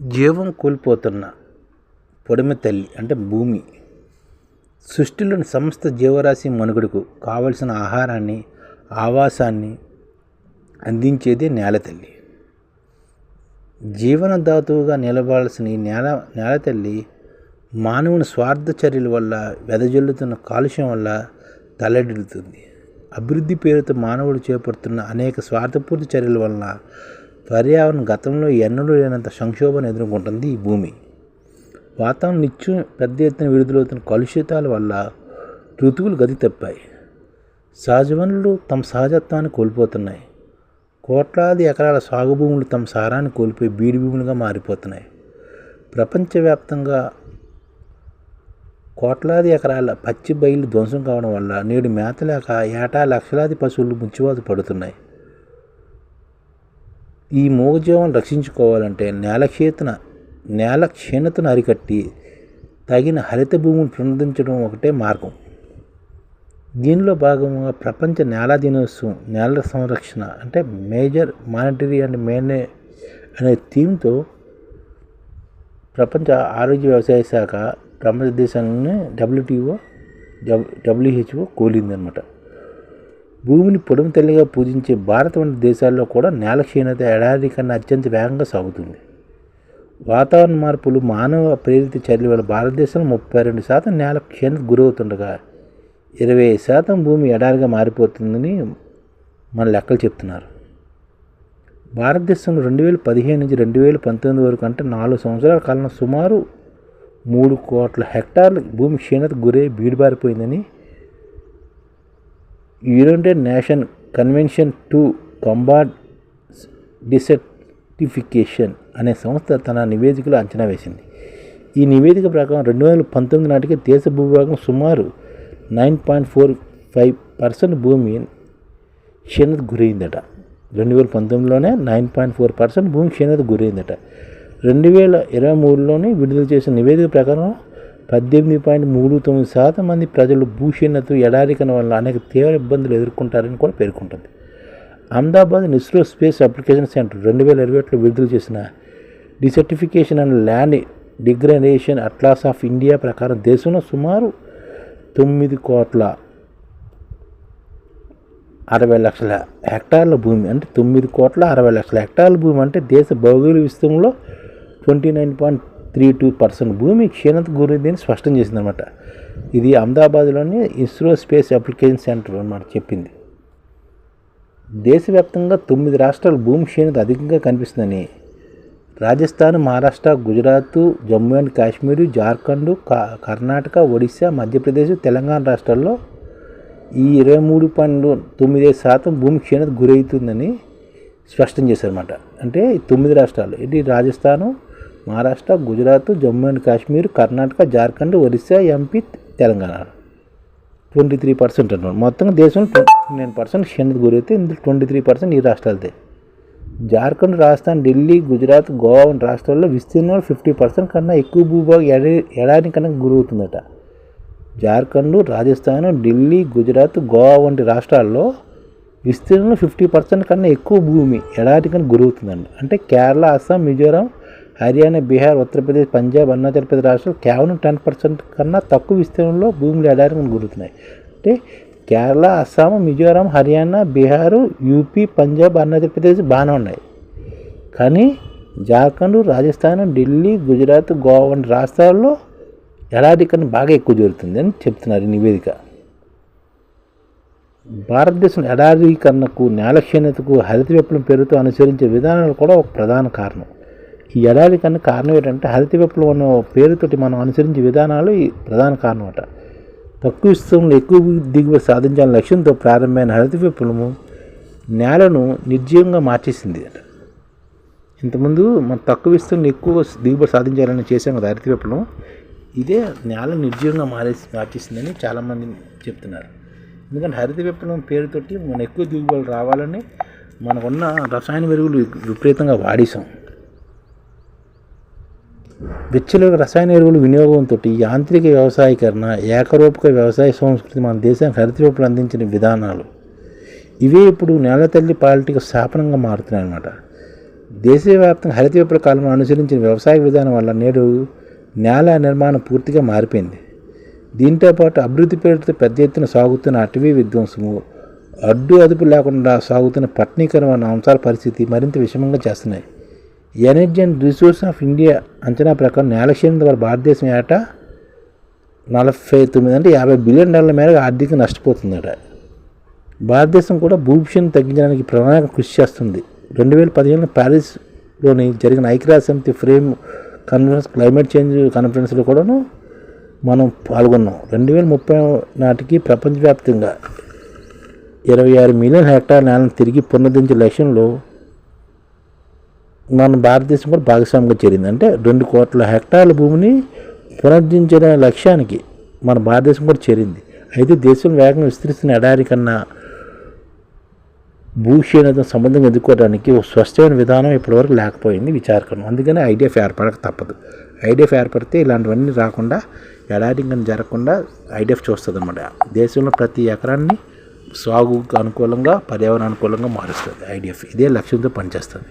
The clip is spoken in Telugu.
జీవం కోల్పోతున్న పొడిమి తల్లి అంటే భూమి సృష్టిలోని సమస్త జీవరాశి మనుగడకు కావలసిన ఆహారాన్ని ఆవాసాన్ని అందించేదే నేల తల్లి. జీవనధాతువుగా నిలబడాల్సిన ఈ నేల నేల తల్లి మానవుని స్వార్థ చర్యల వల్ల వెదజల్లుతున్న కాలుష్యం వల్ల తల్లడిల్లుతుంది. అభివృద్ధి పేరుతో మానవుడు చేపడుతున్న అనేక స్వార్థపూర్తి చర్యల వలన పర్యావరణం గతంలో ఎన్నడూ లేనంత సంక్షోభాన్ని ఎదుర్కొంటుంది ఈ భూమి. వాతావరణం నిత్యం పెద్ద ఎత్తున విడుదలవుతున్న కలుషితాల వల్ల ఋతువులు గతి తప్పాయి. సహజ వనరులు తమ సహజత్వాన్ని కోల్పోతున్నాయి. కోట్లాది ఎకరాల సాగు భూములు తమ సారాన్ని కోల్పోయి బీడి భూములుగా మారిపోతున్నాయి. ప్రపంచవ్యాప్తంగా కోట్లాది ఎకరాల పచ్చి బయలు ధ్వంసం కావడం వల్ల నేడు మేత లేక ఏటా లక్షలాది పశువులు ముచ్చివాత పడుతున్నాయి. ఈ మూగజీవాలను రక్షించుకోవాలంటే నేల క్షేతన నేల క్షీణతను అరికట్టి తగిన హరిత భూములు పునరుద్ధరించడం ఒకటే మార్గం. దీనిలో భాగంగా ప్రపంచ నేల దినోత్సవం నేల సంరక్షణ అంటే మేజర్ మానిటరీ అండ్ మేనే అనే థీమ్తో ప్రపంచ ఆరోగ్య వ్యవసాయ శాఖ ప్రపంచ దేశాలని డబ్ల్యూటీఓ డబ్ల్యూహెచ్ఓ కూలిందనమాట. భూమిని పొడుము తల్లిగా పూజించే భారత వంటి దేశాల్లో కూడా నేల క్షీణత ఎడారి కన్నా అత్యంత వేగంగా సాగుతుంది. వాతావరణ మార్పులు మానవ ప్రేరిత చర్యల వల్ల భారతదేశంలో ముప్పై రెండు శాతం నేల క్షీణత గురవుతుండగా ఇరవై శాతం భూమి ఎడారిగా మారిపోతుందని మన లెక్కలు చెప్తున్నారు. భారతదేశంలో రెండు వేల పదిహేను నుంచి రెండు వేల పంతొమ్మిది వరకు అంటే నాలుగు సంవత్సరాల కాలంలో సుమారు మూడు కోట్ల హెక్టార్ల భూమి క్షీణత గురై బీడుబారిపోయిందని united nation convention to combat desertification అనే సంస్థ తన నివేదికలో అంచనా వేసింది. ఈ నివేదిక ప్రకారం రెండు వేల పంతొమ్మిది నాటికి దేశ భూభాగం సుమారు nine point four five percent భూమి క్షీణత గురైందట. రెండు వేల పంతొమ్మిదిలోనే నైన్ పాయింట్ ఫోర్ పర్సెంట్ భూమి క్షీణత గురైందట. రెండు వేల ఇరవై మూడులోనే విడుదల చేసిన నివేదిక ప్రకారం పద్దెనిమిది పాయింట్ మూడు తొమ్మిది శాతం మంది ప్రజలు భూక్షీణత ఎడారికన వల్ల అనేక తీవ్ర ఇబ్బందులు ఎదుర్కొంటారని కూడా పేర్కొంటుంది. Ahmedabad ISRO space application centre రెండు వేల ఇరవై ఒకటిలో విడుదల చేసిన desertification and land degradation atlas of India ప్రకారం దేశంలో సుమారు తొమ్మిది కోట్ల అరవై లక్షల హెక్టార్ల భూమి అంటే తొమ్మిది కోట్ల అరవై లక్షల హెక్టార్ల భూమి అంటే దేశ భౌగోళిక విస్తీర్ణంలో twenty nine point three two percent భూమి క్షీణత గురైందని స్పష్టం చేసిందనమాట ఇది అహ్మదాబాద్లోని ఇస్రో స్పేస్ అప్లికేషన్ సెంటర్ అనమాట చెప్పింది. దేశవ్యాప్తంగా తొమ్మిది రాష్ట్రాలు భూమి క్షీణత అధికంగా కనిపిస్తుందని రాజస్థాన్ మహారాష్ట్ర గుజరాత్ జమ్మూ అండ్ కాశ్మీర్ జార్ఖండ్ కర్ణాటక ఒడిశా మధ్యప్రదేశ్ తెలంగాణ రాష్ట్రాల్లో ఈ ఇరవై మూడు పాయింట్ తొమ్మిది శాతం భూమి క్షీణత గురవుతుందని స్పష్టం చేశారన్నమాట. అంటే తొమ్మిది రాష్ట్రాలు ఏంటి Rajasthan Maharashtra Gujarat Jammu and Kashmir Karnataka Jharkhand Orissa MP Telangana. Twenty three percent అన్నమాట మొత్తం దేశంలో ట్వంటీ నైన్ పర్సెంట్ క్షీణత గురైతే ఇందులో ట్వంటీ త్రీ పర్సెంట్ ఈ రాష్ట్రాలదే. జార్ఖండ్ రాజస్థాన్ ఢిల్లీ గుజరాత్ గోవా వంటి రాష్ట్రాల్లో విస్తీర్ణం ఫిఫ్టీ పర్సెంట్ కన్నా ఎక్కువ భూభాగం ఎడ ఎడానికన్నా గురవుతుందట. జార్ఖండ్ రాజస్థాన్ ఢిల్లీ గుజరాత్ గోవా వంటి రాష్ట్రాల్లో విస్తీర్ణం ఫిఫ్టీ పర్సెంట్ కన్నా ఎక్కువ భూమి ఎడారి గురవుతుందండి అంటే కేరళ అస్సాం మిజోరాం హర్యానా బీహార్ ఉత్తరప్రదేశ్ పంజాబ్ అరుణాచల్ ప్రదేశ్ రాష్ట్రాలు కేవలం టెన్ పర్సెంట్ కన్నా తక్కువ విస్తీర్ణంలో భూములు ఎడారి గురుతున్నాయి అంటే కేరళ అస్సాం మిజోరాం హర్యానా బీహారు యూపీ పంజాబ్ అరుణాచల్ ప్రదేశ్ బాగానే ఉన్నాయి. కానీ జార్ఖండ్ రాజస్థాన్ ఢిల్లీ గుజరాత్ గోవా వంటి రాష్ట్రాల్లో ఎడారి కన్నా బాగా ఎక్కువ జరుగుతుంది అని చెప్తున్నారు నివేదిక. భారతదేశం ఎడారీకరణకు నేల క్షీణతకు హరిత విప్లవం పేరుతో అనుసరించే విధానాలు కూడా ఒక ప్రధాన కారణం. ఈ కన్నా కారణం ఏంటంటే హరిత విప్లవం అనే పేరుతోటి మనం అనుసరించే విధానాలు ఈ ప్రధాన కారణం అట. తక్కువ విస్తీర్ణంలో ఎక్కువ దిగుబడి సాధించాలనే లక్ష్యంతో ప్రారంభమైన హరిత విప్లవము నేలను నిర్జీవంగా మార్చేసింది అట. ఇంతకుముందు మనం తక్కువ విస్తీర్ణంలో ఎక్కువ దిగుబడి సాధించాలని చేసాం కదా హరిత విప్లవం. ఇదే నేల నిర్జీవంగా మారేసి మార్చేసిందని చాలామంది చెప్తున్నారు. ఎందుకంటే హరిత విప్లవం పేరుతోటి మనం ఎక్కువ దిగుబడులు రావాలని మనకున్న రసాయన ఎరువులు విపరీతంగా వాడేసాం విచ్చలవిక రసాయన ఎరువుల వినియోగంతో యాంత్రిక వ్యవసాయీకరణ ఏకరూపక వ్యవసాయ సంస్కృతి మన దేశానికి హరిత అందించిన విధానాలు. ఇవే ఇప్పుడు నేల తల్లి పాలిటిక శాపనంగా మారుతున్నాయి అన్నమాట దేశవ్యాప్తంగా హరిత విప్లవ కాలంలో అనుసరించిన వ్యవసాయ విధానం వల్ల నేడు నేల నిర్మాణం పూర్తిగా మారిపోయింది. దీంతో పాటు అభివృద్ధి పేరుతో పెద్ద ఎత్తున సాగుతున్న అటవీ విధ్వంసము అడ్డు అదుపు లేకుండా సాగుతున్న పట్టణీకరణ అంశాల పరిస్థితి మరింత విషమంగా చేస్తున్నాయి. Energy and resource of India అంచనా ప్రకారం నేల క్షీణత వల్ల భారతదేశం ఏటా నలభై తొమ్మిది అంటే యాభై బిలియన్ డాలర్ల మేరకు ఆర్థికంగా నష్టపోతుందట. భారతదేశం కూడా భూభూషణ్ తగ్గించడానికి ప్రణాళిక కృషి చేస్తుంది. రెండు వేల పదిహేను ప్యారిస్లోని జరిగిన ఐక్యరాజ్య సమితి ఫ్రేమ్ కాన్ఫరెన్స్ క్లైమేట్ చేంజ్ కాన్ఫరెన్స్లో కూడాను మనం పాల్గొన్నాం. రెండు వేల ముప్పై నాటికి ప్రపంచవ్యాప్తంగా ఇరవై ఆరు మిలియన్ హెక్టార్ నేలను తిరిగి పునరుద్ధరించే లక్ష్యంలో మన భారతదేశం కూడా భాగస్వామిగా చేరింది. అంటే రెండు కోట్ల హెక్టార్ల భూమిని పునరుద్ధరించే లక్ష్యానికి మన భారతదేశం కూడా చేరింది. అయితే దేశం వేగంగా విస్తరిస్తున్న ఎడారి కన్నా భూక్షీణత సంబంధం ఎదుర్కోవడానికి ఒక స్పష్టమైన విధానం ఇప్పటివరకు లేకపోయింది విచారకం అందుకని ఐడిఎఫ్ ఏర్పడక తప్పదు. ఐడిఎఫ్ ఏర్పడితే ఇలాంటివన్నీ రాకుండా ఎడారి కానీ జరగకుండా ఐడిఎఫ్ చూస్తుంది అన్నమాట దేశంలో ప్రతి ఎకరాన్ని సాగుకు అనుకూలంగా పర్యావరణ అనుకూలంగా మారుస్తుంది ఐడిఎఫ్. ఇదే లక్ష్యంతో పనిచేస్తుంది.